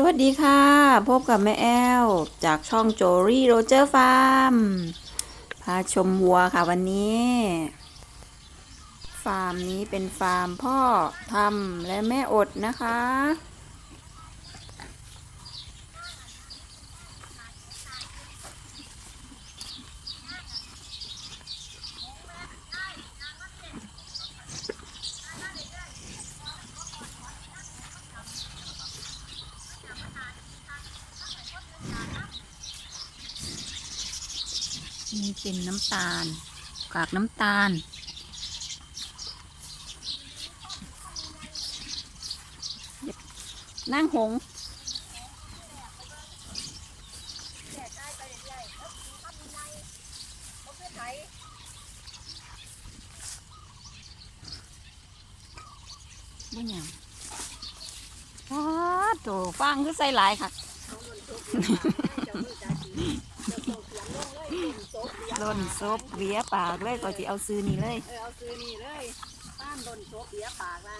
สวัสดีค่ะ พบกับแม่แอล จากช่องโจรี่โรเจอร์ฟาร์ม พาชมวัวค่ะวันนี้ ฟาร์มนี้เป็นฟาร์มพ่อทำและแม่อดนะคะ นี่เป็นน้ำตาล กากน้ำตาล นั่งหง บ่หยังว้าโถฟังคือใส่หลายค่ะ ล่นซบเบียปากเลยก็จะเอาซื้อนี่เลย เออเอาซื้อนี่เลยป้านโดนโชกเบียปากไร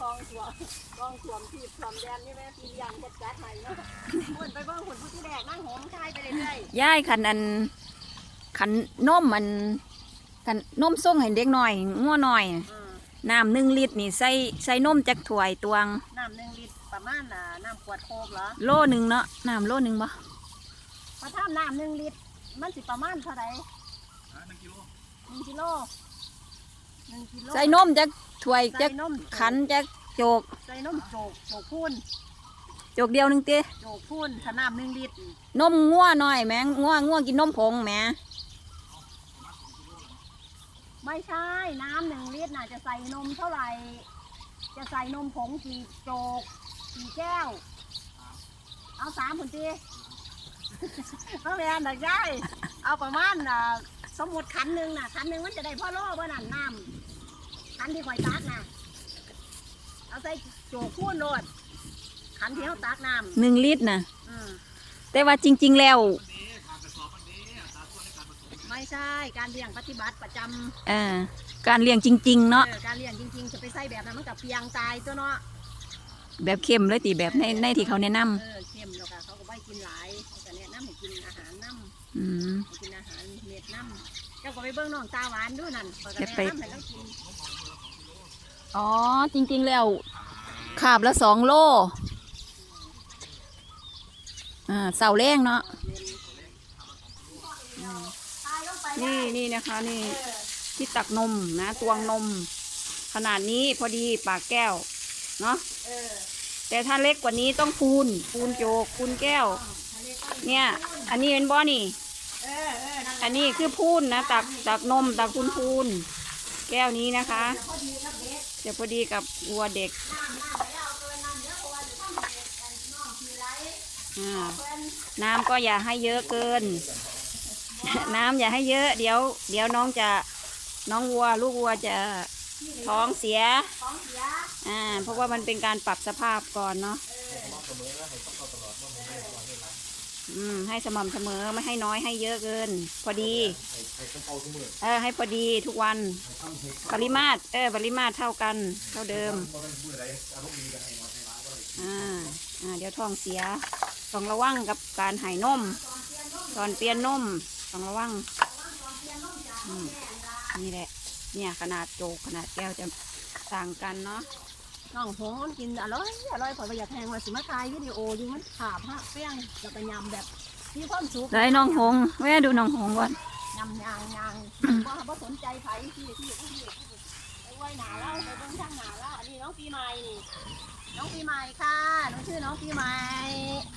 กองสวมกองสวมที่สวมแดนนี่แม่ปียังเฮ็ดจัดให้เนาะหุ่นไปเบิ่งหุ่นผู้ที่แดกนั่งโหมคายไปเรื่อยย่ายขันอันขันนมมันขันนมส่งให้เด็กหน่อยงัวหน่อยๆอืมน้ำหนึ่งลิตรนี่ใส่ใส่นมจากถ้วยตวงน้ำหนึ่งลิตรประมาณน่ะน้ำขวดโคกเหรอโลหนึ่งเนาะน้ำโลหนึ่งบ่ พอถ้าน้ำหนึ่งลิตร มันสิประมาณเท่าไหร่หนึ่งกิโลหนึ่งกิโลใส่นมจากถ้วยใส่จากนมขันจากโจก ใส่นมโจกโจกพูนโจกเดียวหนึ่งเต้โจกพูนถ้าน้ำหนึ่งลิตรนมงัวหน่อยแหมงัวงัวกินนมผงแหมไม่ใช่ น้ำหนึ่งลิตรน่ะจะใส่นมเท่าไหร่ จะใส่นมผงกี่โจกกี่แก้ว เอาสามผุนตี เอาแม่นนะยายเอาประมาณน่ะสมมติขันหนึ่งน่ะขันหนึ่งมันจะได้พ่อโล่บ่นั่นน้ำขันที่ข่อยตักน่ะเอาใส่โจกพูนโลดขันที่เขาตักน้หนึ่งลิตรนะำอืมแต่ว่าจริง ๆ แล้วไม่ใช่การเลี้ยงปฏิบัติประจำเอ่อการเลี้ยงจริง ๆ เนาะเออการเลี้ยงจริงๆจะไปใส่แบบนั้นมันกับเปียงตายตัวเนาะแบบเข้มเลยตีแบบในในที่เขาแนะนำเออเข้มแล้วก็เขาก็ไม่กินหลาย อืมให้กินอาหารเม็ดน้ำเจ้าก็ไปเบิ้งน้องตาหวานด้วยนั่นเขาก็จะแนะไปนำให้เรากินอ๋อ จริงๆแล้วขาบละสองโลอ่าเสาแรงเนาะตายลงไปนี่นี่นะคะนี่ที่ตักนมนะตวงนม ขนาดนี้พอดีปากแก้ว เนาะเออแต่ถ้าเล็กกว่านี้ต้องปูนปูนโจกปูนแก้ว เนี่ย อันนี้เป็นบ่อนี่เอันนี้คือพูนนะ ตักตักนมตักพูนพูนแก้วนี้นะคะจะพอดีกับวัวเด็กน้ำก็อย่าให้เยอะเกิน น้ำอย่าให้เยอะ เดี๋ยว เดี๋ยวน้องจะน้องวัว ลูกวัวจะท้องเสียอ่าเพราะว่ามันเป็นการปรับสภาพก่อนเนาะ อืมให้สม่ำเสมอไม่ให้น้อยให้เยอะเกิน พอดีเออให้พอดีทุกวันปริมาตร เออ ปริมาตรเท่ากันเท่าเดิมอ่า อ่า เดี๋ยวท้องเสีย ต้องระวังกับการหายนม ตอนเปลี่ยนนม ต้องระวังอืมนี่แหละ เนี่ยขนาดโจกขนาดแก้วจะต่างกันเนาะ น้องหงมันกินอร่อยอร่อยขอยไปอยากแทงว่าสิมาถ่ายวิดีโออยู่มันขาบฮะเปี้ยงแล้วก็ยำแบบมีความสุขได้น้องหงแม่ดูน้องหงก่อนยำยางยางว่าบ่สนใจไผที่ที่ที่ที่ไปไว้หนาแล้วไปเบิ่งช่างหนาแล้วอันนี้น้องปีใหม่นี่น้องปีใหม่ค่ะน้องชื่อน้องปีใหม่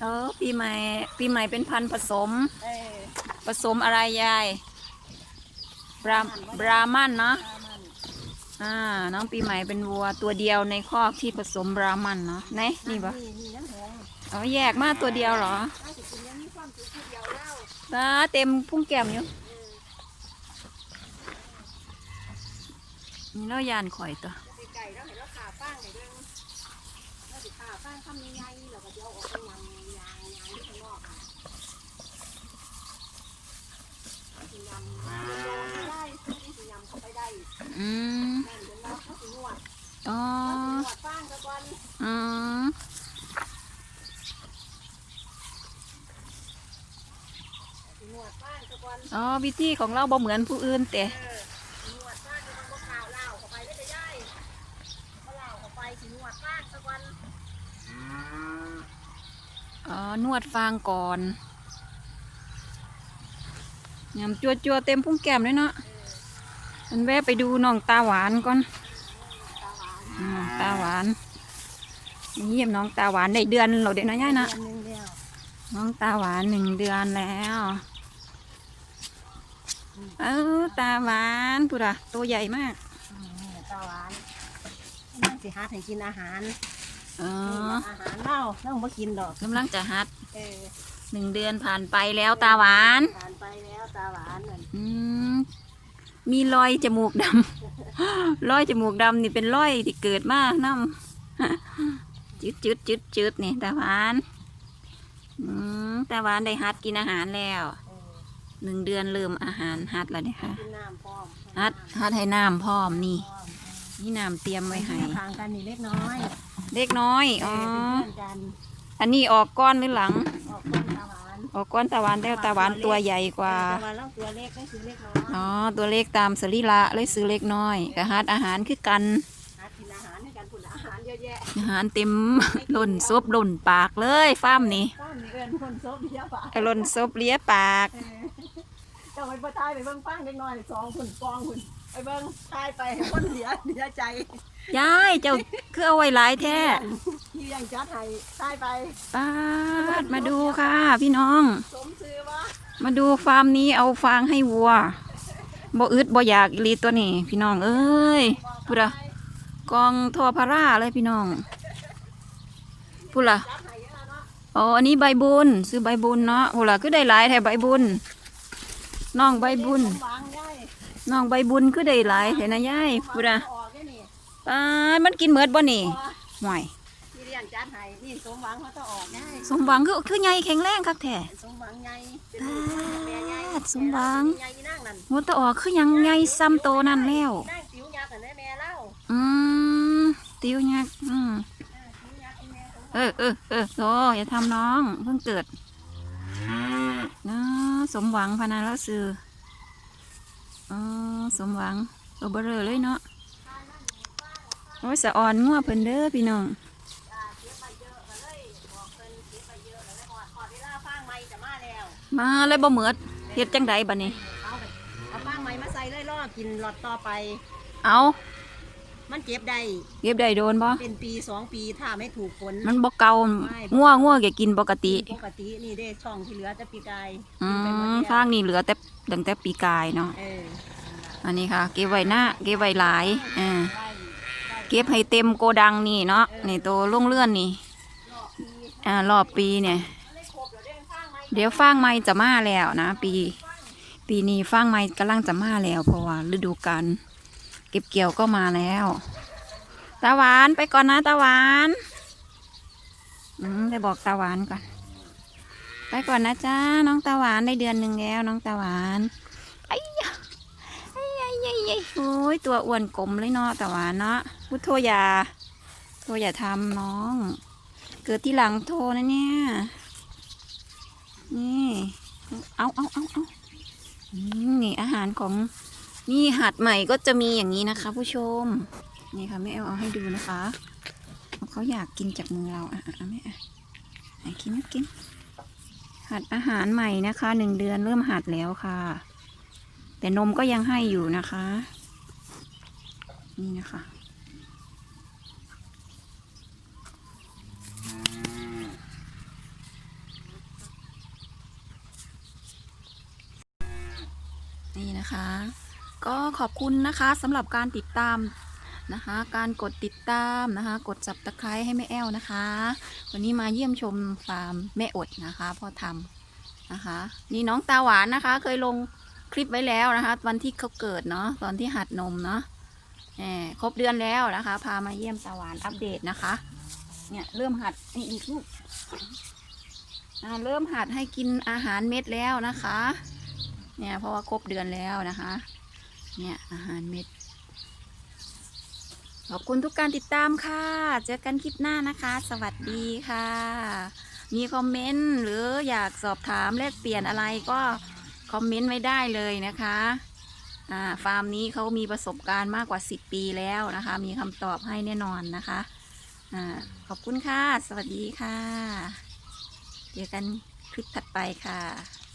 เออปีใหม่ปีใหม่เป็นพันธุ์ผสมเออผสมอะไรยายบราบรามันเนาะตามัน อ่า น้องปีใหม่เป็นวัวตัวเดียวในคอกที่ผสมบรามันเนาะไหนนี่ปะนี่นี่น้ำหงเอาแยกมาตัวเดียวเหรอน่าจะกินยังมีความสุขทีเดียวแล้วตาเต็มพุ่งแก้มอยู่นี่เรายานข่อยตัวไก่แล้วเห็นแล้วขาฟ้างไก่เรื่องแล้วสิขาฟ้างคำยังไงแล้วก็เดี๋ยวออกไปยำยางยางที่ข้างนอกอะยำไม่ได้ยำเข้าไปได้ อืม แม่นเดี๋ยวเราเขาสินวด อ๋อ เราสินวดฟ้างซะก่อน อืม วิธีของเราบ่เหมือนผู้อื่นแต่เออนวดฟางจะต้องบ่ข่าวเล่าเข้าไปได้จะย่ายก็เล่าเข้าไปสินวดฟางสักวันอ๋อนวดฟางก่อนยำจัวจัวๆเต็มพุงแก้มเลยเนาะมันแวะไปดูน้องตาหวานก่อนตาหวานน้องตาหวานเยี่ยมน้องตาหวานได้เดือนเราเด็กน้อยๆนะเดือนหนึงเดียวน้องตาหวานหนึ่งเดือนแล้ว เออตาหวานปุระตัวใหญ่มากอืมนี่ตาหวานนั่งสิหาให้กินอาหารเอออาหารเล่าเล่าบ่กินดอกกำลังจะฮัดเออหนึ่งเดือนผ่านไปแล้วตาหวาน ผ่านไปแล้วตาหวานนั่นอืมมีรอยจมูกดำรอยจมูกดำนี่เป็นรอยที่เกิดมาน้ำจืดจืดจืดจืดนี่ตาหวาน อืมตาหวานได้ฮัดกินอาหารแล้วเออ หนึ่งเดือนเริ่มอาหารฮัดแล้วเนี่ยค่ะกินน้ำพร้อมฮัดฮัดให้น้ำพร้อมนี่พร้อมนี่น้ำเตรียมไว้ให้ทางกันนี่เล็กน้อยเล็กน้อยเออ๋ออเป็นเพื่อนกันอันนี้ออกก้อนหรือหลัง ออกต้นตาหวานออกก้อนตะวันแล้วตะวันตัวใหญ่กว่าตาหวานเล่าตัวเล็กก็คือเล็กน้อยอ๋อตัวเล็กตามสรีระเลยซื้อเล็กน้อยกะฮัดอาหารคือกัน หากินอาหารให้กันผุนอาหารเยอะแยะอาหารเต็ม หล่นซบหล่นปากเลยฟ้าร์มนี่ก้อนนี่เอินคนซบเยอะปะหล่นซบเลียปาก เออเจ้าไปประทายไปเบิ่งฟังเล็กน้อยสองหุ่นกองหุ่นไปเบิ่งทายไปให้คนเสียเสียใจยายเจ้าคือเอาไว้หลายแท้ที่ยังจัดให้ทายไปป้าดมาดูค่ะ พี่น้อง สมซื้อว่ามาดูฟาร์มนี้เอาฟางให้วัวบ่อึดบ่อยากอีหลีตัวนี้ พี่น้องเอ้ยพูดอะกองทอพาราเลยพี่น้องพูดละจัดให้เยอะเนาะอ๋ออันนี้ใบบุญซื้อใบบุญเนาะพูดละคือได้หลายแถใบบุญ น้องใบบุญสมหวังได้น้องใบบุญคือได้หลายแถนะยายพูดอะออกได้นี่ป้าดมันกินเหมือดบ่นี่พอห่วยที่เรียนจัดให้นี่สมหวังเขาจะออกได้สมหวังคือคือใหญ่แข็งแรงคักแท้ สมหวังใหญ่เป็นลูกของแม่ใหญ่อ่าสมหวังใหญ่นั่งนั่นหัวตะออกคือหยังใหญ่ซ้ำโตนั่นแล้ว นั่งติ๋วยักษ์กันได้แม่เล่าอืมติวยักษ์อืมติ๋วยักษ์ที่แม่สมหวัง เออเออเออโตอย่าทำน้อง เพิ่งเกิดนะ สมหวังพานาแล้วซื้ออ๋อสมหวังตัวเบลอเลยเนาะโอ้ยสะอ่อนงัวเพิ่นเด้อพี่น้องจ้าเสียไปเยอะก็เลยบอกเพิ่นเสียไปเยอะแล้วหอดหอดเวลาฟางไม้จะมาแล้วมาเลยบ่เหมือดเฮ็ดจังใดบัดนี้เอาไปเอาฟางไม้มาใส่เลยล่อกินหลอดต่อไป เอา มันเก็บได้ เก็บได้โดนบ่เป็นปีสองปีถ้าไม่ถูกฝน มันบ่เก่างัวงัวแกกินปกติปกตินี่ได้ช่องที่เหลือจะปีกายอืกินไปหมดมแล้วฟางนี่เหลือแต่ตั้งแต่ปีกายเนาะเอออันนี้ค่ะ เก็บไว้หน้าเก็บไว้หลายอ่าได้เก็บให้เต็มโกดังนี่เนาะนี่ตัวลงเลื่อนนี่รอบปีอ่ารอบปีเนี่ยมันได้ครบเดี๋ยวได้ฟางไม้เดี๋ยวฟางไม้จะมาแล้วนะ ปี ปีนี้ฟางไม้กำลังจะมาแล้ว เพราะว่าฤดูกาล เก็บเกี่ยวก็มาแล้ว ตาหวานไปก่อนนะตาหวานอืมได้บอกตาหวานก่อน ไปก่อนนะจ้าน้องตาหวานได้เดือนหนึ่งแล้ว น้องตาหวานไอ้ยไอ้ยไอ้ยไอ้ยะโอ้ยตัวอ้วนกลมเลยเนาะตาหวานเนาะพุทโธอย่าโธอย่าทำน้อง เกิดที่หลังโทนะเนี่ย นี่ เอาเอาเอาเอานี่อาหารของ นี่หัดใหม่ก็จะมีอย่างนี้นะคะ ผู้ชม นี่ค่ะแม่เอาเอาให้ดูนะคะเขาอยากกินจากมือเราอะอะแม่อะกินนะกิน หัดอาหารใหม่นะคะหนึ่งเดือนเริ่มหัดแล้วค่ะ แต่นมก็ยังให้อยู่นะคะ นี่นะคะนี่นะคะ ก็ขอบคุณนะคะสำหรับการติดตามนะคะ การกดติดตามนะคะ กด subscribe ให้แม่แอลนะคะ วันนี้มาเยี่ยมชมฟาร์มแม่อดนะคะพ่อทำนะคะ นี่น้องตาหวานนะคะ เคยลงคลิปไว้แล้วนะคะ วันที่เขาเกิดเนาะตอนที่หัดนมเนาะแหมครบเดือนแล้วนะคะ พามาเยี่ยมตาหวานอัปเดตนะคะ เนี่ยเริ่มหัดนี่อีกลูกเริ่มหัดให้กินอาหารเม็ดแล้วนะคะ เนี่ยเพราะว่าครบเดือนแล้วนะคะ เนี่ยอาหารเม็ด ขอบคุณทุกการติดตามค่ะ เจอกันคลิปหน้านะคะ สวัสดีค่ะ มีคอมเมนต์หรืออยากสอบถามแลกเปลี่ยนอะไรก็คอมเมนต์ไว้ได้เลยนะคะอ่าฟาร์มนี้เขามีประสบการณ์มากกว่า 10 ปีแล้วนะคะ มีคำตอบให้แน่นอนนะคะอ่าขอบคุณค่ะ สวัสดีค่ะ เจอกันคลิปถัดไปค่ะ